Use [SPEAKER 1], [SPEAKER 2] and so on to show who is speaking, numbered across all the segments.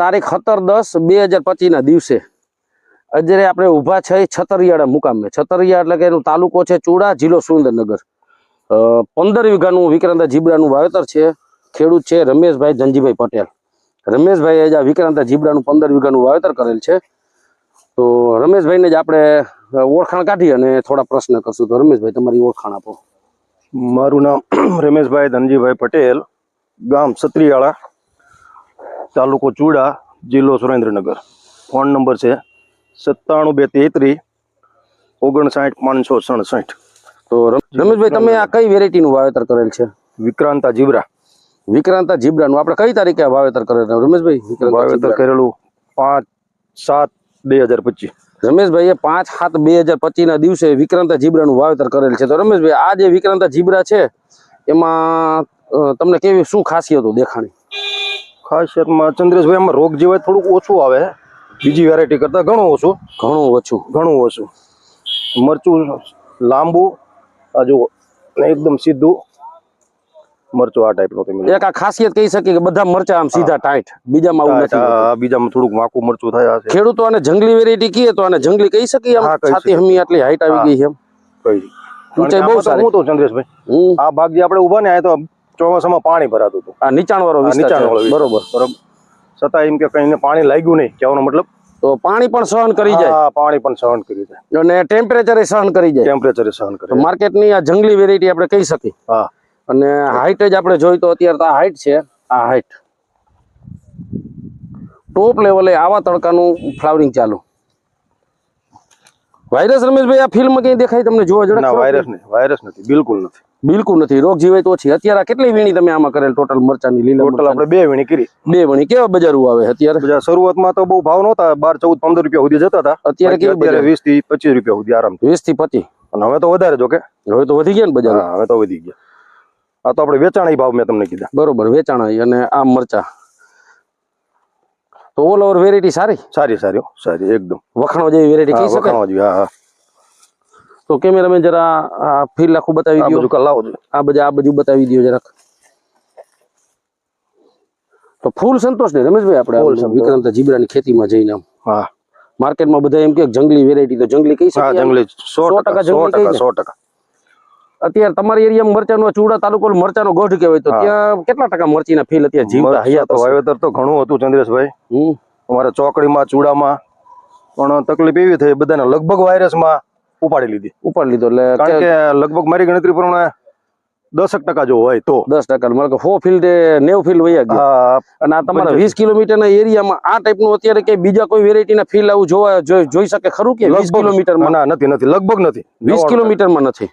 [SPEAKER 1] તારીખ સત્તર દસ બે હજાર પચીસના દિવસે અત્યારે આપણે ઊભા છે છતરિયાળા મુકામે. છતરિયા એટલે કે એનો તાલુકો છે ચૂડા, જિલ્લો સુરેન્દ્રનગર. પંદર વીઘાનું વિક્રાંતા જીબડાનું વાવેતર છે. ખેડૂત છે રમેશભાઈ ધનજીભાઈ પટેલ. રમેશભાઈએ જ આ વિક્રાંતા જીબડાનું પંદર વીઘાનું વાવેતર કરેલ છે. તો રમેશભાઈને જ આપણે ઓળખાણ કાઢી અને થોડા પ્રશ્ન કરશું. તો રમેશભાઈ, તમારી ઓળખાણ આપો.
[SPEAKER 2] મારું નામ રમેશભાઈ ધનજીભાઈ પટેલ, ગામ સત્રીયાળા તાલુકો ચૂડા જિલ્લો સુરેન્દ્રનગર. ફોન નંબર છે સત્તાણું બે તેત્રીસ ઓગણસાઠ પાંચસો સડસઠ.
[SPEAKER 1] તો રમ- રમેશભાઈ તમે આ કઈ વેરાયટીનું વાવેતર કરેલ છે?
[SPEAKER 2] વિક્રાંતા જીબરા.
[SPEAKER 1] વિક્રાંતા જીબડાનું આપણે કઈ તારીખે વાવેતર કરેલું રમેશભાઈ
[SPEAKER 2] વાવેતર
[SPEAKER 1] જીબ્રા.
[SPEAKER 2] કરેલું પાંચ સાત બે હજાર પચીસ.
[SPEAKER 1] રમેશભાઈએ પાંચ સાત બે હજાર પચીસના દિવસે વિક્રાંતા જીબ્રાનું વાવેતર કરેલ છે. તો રમેશભાઈ આ જે વિક્રાંતા જીબડા છે એમાં તમને કેવી શું ખાસિયતો દેખાણી?
[SPEAKER 2] ખાસિયતમાં ચંદ્રેશભાઈ આમાં રોગ જીવાય થોડુંક ઓછું આવે. બીજી વેરાયટી કરતાં ઘણું ઓછું.
[SPEAKER 1] ઘણું ઓછું.
[SPEAKER 2] ઘણું ઓછું. મરચું લાંબુ આ જુઓ એકદમ સીધું મરચું આ ટાઈપનું તમે
[SPEAKER 1] એક આ ખાસિયત કહી શકીએ કે બધા મરચા આમ સીધા ટાઈટ બીજામાં આવું નથી
[SPEAKER 2] બીજામાં થોડુંક વાંકું મરચું થાય છે.
[SPEAKER 1] ખેડૂતો આને જંગલી વેરાયટી કહીએ તો આને જંગલી કહી શકીએ આમ છાતી હમી આટલી હાઈટ આવી ગઈ છે એમ?
[SPEAKER 2] કહી
[SPEAKER 1] ઊંચાઈ બહુ સારી.
[SPEAKER 2] હું તો ચંદ્રેશભાઈ આ ભાગ જે આપણે ઊભા ને આ તો ચોમાસામાં પાણી ભરાતું હતું.
[SPEAKER 1] આ નીચાણ વાળો
[SPEAKER 2] નીચાણ.
[SPEAKER 1] બરોબર.
[SPEAKER 2] બરોબર. છતાં એમ કે કઈને પાણી લાગ્યું નહીં કહેવાનો મતલબ?
[SPEAKER 1] તો પાણી પણ સહન કરી જાય.
[SPEAKER 2] પાણી પણ સહન કરી જાય.
[SPEAKER 1] અને ટેમ્પરેચર સહન કરી જાય.
[SPEAKER 2] ટેમ્પરેચરે સહન કરે
[SPEAKER 1] માર્કેટની આ જંગલી વેરાયટી આપણે કહી શકીએ.
[SPEAKER 2] હા.
[SPEAKER 1] અને હાઈટ જ આપણે જોઈ તો અત્યારે તો આ હાઈટ છે. આ હાઈટ ટોપ લેવલે આવા તડકાનું ફ્લાવરિંગ ચાલુ. વાયરસ રમેશભાઈ આ ફિલ્મ ક્યાંય દેખાય તમને જોવા
[SPEAKER 2] ના વાયરસ નહીં. વાયરસ નથી. બિલકુલ નથી.
[SPEAKER 1] બિલકુલ નથી. રોગ જીવાય તો ઓછી અત્યારે કેટલી વીણી તમે આમાં કરેલ? ટોટલ મરચાની લીલા
[SPEAKER 2] ટોટલ આપણે બે વીણી કરી.
[SPEAKER 1] બે વણી. કેવા બજારો આવે અત્યારે?
[SPEAKER 2] શરૂઆતમાં તો બહુ ભાવ નહોતા. બાર ચૌદ પંદર રૂપિયા સુધી જતા હતા.
[SPEAKER 1] અત્યારે
[SPEAKER 2] અત્યારે? વીસથી પચીસ રૂપિયા સુધી આરામથી
[SPEAKER 1] વીસથી પચીસ.
[SPEAKER 2] અને હવે તો વધારે જો કે
[SPEAKER 1] હવે તો વધી ગયા ને બજાર?
[SPEAKER 2] હવે તો વધી ગયા. આ તો આપણે વેચાણ ભાવ મેં તમને કીધા.
[SPEAKER 1] બરોબર વેચાણ. અને આ મરચા. તો ઓલ ઓવર વેરાયટી સારી?
[SPEAKER 2] સારી સારી હો, સારી એકદમ.
[SPEAKER 1] વખાણો જેવી વેરાયટી
[SPEAKER 2] હા,
[SPEAKER 1] કહી શકાય?
[SPEAKER 2] વખાણવા જેવી, હા હા.
[SPEAKER 1] તો કેમેરામેન જરા આ ફીલ આખું બતાવી
[SPEAKER 2] આ
[SPEAKER 1] દો
[SPEAKER 2] બધું લાવો છો
[SPEAKER 1] આ બધા આ બધું બતાવી દો જરાક. તો ફૂલ સંતોષ ને રમેશભાઈ આપણે
[SPEAKER 2] ફૂલ
[SPEAKER 1] આમ
[SPEAKER 2] સંતોષ.
[SPEAKER 1] વિક્રાંત જીબ્રાની ખેતીમાં જઈને આમ.
[SPEAKER 2] હા.
[SPEAKER 1] માર્કેટમાં બધા એમ કે જંગલી વેરાયટી તો જંગલી કહી
[SPEAKER 2] હા
[SPEAKER 1] શકીએ આમ.
[SPEAKER 2] જંગલી સો
[SPEAKER 1] સો ટકા
[SPEAKER 2] ટકા સો
[SPEAKER 1] જંગલી
[SPEAKER 2] ટકા
[SPEAKER 1] કહીને.
[SPEAKER 2] સો ટકા.
[SPEAKER 1] અત્યારે તમારી એરિયામાં મરચાનો ચૂડા તાલુકો મરચાનો ગઢ કહેવાય તો ત્યાં કેટલા ટકા મરચીના ફીલ અત્યારે જીવતા હયાત
[SPEAKER 2] તો? વાવેતર તો ઘણું હતું ચંદ્રેશભાઈ. અમારે ચોકડીમાં ચૂડામાં પણ તકલીફ એવી થઈ બધાને લગભગ વાયરસમાં ઉપાડી લીધી.
[SPEAKER 1] ઉપાડી લીધો એટલે
[SPEAKER 2] કારણ કે લગભગ મારી ગણતરી પ્રમાણે દસક ટકા જો હોય તો.
[SPEAKER 1] દસ ટકા મતલબ ફો ફિલ્ડ નેવ ફિલ્ડ હોય ગયા. અને આ તમારા વીસ કિલોમીટરના એરિયામાં આ ટાઈપનું અત્યારે કે બીજા કોઈ વેરાયટીના ફિલ્ડ આવું જોવા જોઈ શકે ખરું કે વીસ કિલોમીટરમાં?
[SPEAKER 2] ના નથી નથી લગભગ નથી.
[SPEAKER 1] વીસ કિલોમીટરમાં નથી.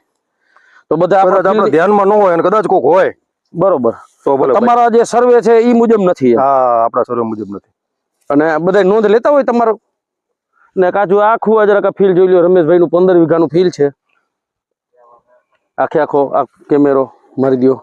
[SPEAKER 1] તો બધા આપણા
[SPEAKER 2] ધ્યાનમાં ન હોય અને કદાચ કોક હોય.
[SPEAKER 1] બરોબર.
[SPEAKER 2] તો
[SPEAKER 1] તમારા જે સર્વે છે એ મુજબ નથી
[SPEAKER 2] હા આપણા સર્વે મુજબ નથી.
[SPEAKER 1] અને બધા નોંધ લેતા હોય તમારો? ને કાજુ આખું આ જરાક ફીલ જોઈ લ્યો રમેશભાઈ નું પંદર વીઘાનું ફીલ છે. આખે આખો આ કેમેરો મારી દ્યો.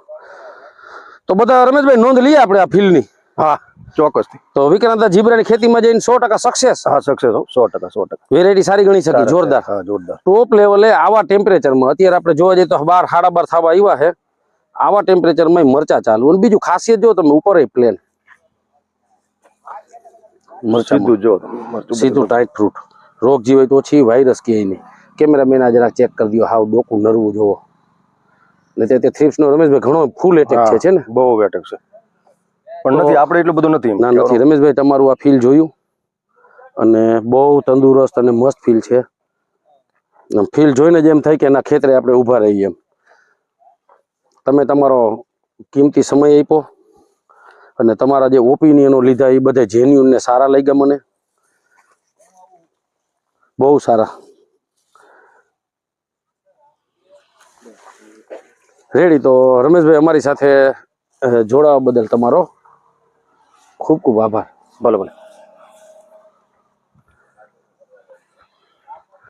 [SPEAKER 1] તો બધા રમેશભાઈ નોંધ લઈએ આપણે આ ફીલની
[SPEAKER 2] હા ચોક્કસથી
[SPEAKER 1] તો વિક્રાંતા જીબ્રાની ખેતીમાં જઈને સો ટકા સક્સેસ
[SPEAKER 2] હા સક્સેસ સો ટકા સો ટકા.
[SPEAKER 1] વેરાયટી સારી ગણી શકી જોરદાર.
[SPEAKER 2] હા જોરદાર.
[SPEAKER 1] ટોપ લેવલે આવા ટેમ્પરેચરમાં અત્યારે આપણે જોવા જઈએ તો બાર સાડા બાર થવા આવ્યા છે. આવા ટેમ્પરેચરમાં મરચા ચાલુ. અને બીજું ખાસિયત જો તમે ઉપર પ્લેન મરચા
[SPEAKER 2] સીધું જો તમે. મરચું
[SPEAKER 1] સીધું ટાઈટ ફ્રૂટ રોગ જીવાય તો ઓછી વાયરસ કે નહીં કેમેરામેન આ જરાક ચેક કરી દો હાવ ડોકું નરવું જોવો. ને તે થ્રીપ્સ નો રમેશભાઈ ઘણો ફૂલ એટેક છે છે ને?
[SPEAKER 2] બહુ વેટક છે. પણ નથી આપણે એટલું બધું નથી
[SPEAKER 1] ના નથી. રમેશભાઈ તમારું આ ફીલ જોયું? અને બહુ તંદુરસ્ત અને મસ્ત ફીલ છે. ફીલ જોઈને જ એમ થાય કે એના ખેતરે આપણે ઊભા રહીએ એમ. તમે તમારો કિંમતી સમય આપ્યો અને તમારા જે ઓપિનિયનો લીધા એ બધા જેન્યુનને સારા લઈ ગયા મને. બહુ સારા. રેડી તો રમેશભાઈ અમારી સાથે જોડાવા બદલ તમારો ખૂબ ખૂબ આભાર.
[SPEAKER 2] ભલે ભલે.